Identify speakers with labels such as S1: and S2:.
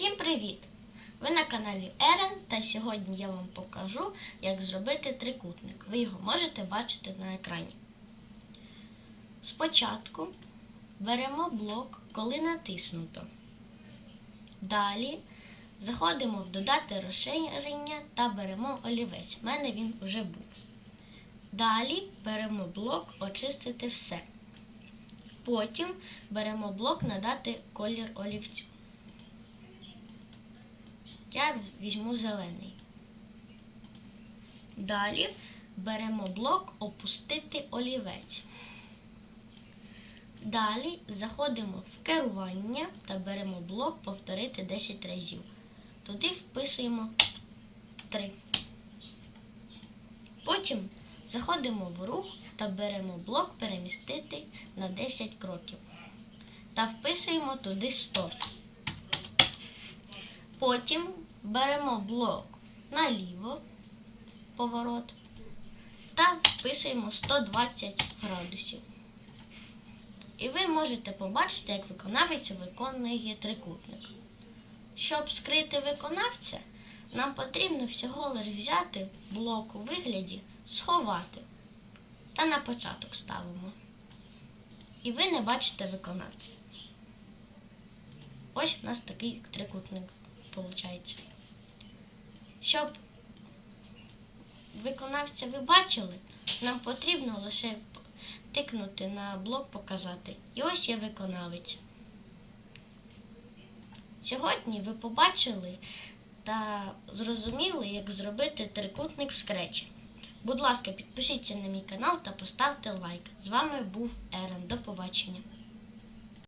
S1: Всім привіт! Ви на каналі Ерен та сьогодні я вам покажу, як зробити трикутник. Ви його можете бачити на екрані. Спочатку беремо блок, коли натиснуто. Далі заходимо в додати розширення та беремо олівець. У мене він вже був. Далі беремо блок очистити все. Потім беремо блок надати колір олівцю. Я візьму зелений. Далі беремо блок опустити олівець. Далі заходимо в керування та беремо блок повторити 10 разів. Туди вписуємо 3. Потім заходимо в рух та беремо блок перемістити на 10 кроків. Та вписуємо туди 100. Потім беремо блок наліво, поворот, та вписуємо 120 градусів. І ви можете побачити, як виконавець виконує трикутник. Щоб скрити виконавця, нам потрібно всього лише взяти блок у вигляді, сховати. Та на початок ставимо. І ви не бачите виконавця. Ось у нас такий трикутник виходить. Щоб виконавця ви бачили, нам потрібно лише тикнути на блок показати. І ось є виконавець. Сьогодні ви побачили та зрозуміли, як зробити трикутник в скречі. Будь ласка, підпишіться на мій канал та поставте лайк. З вами був Ерен. До побачення.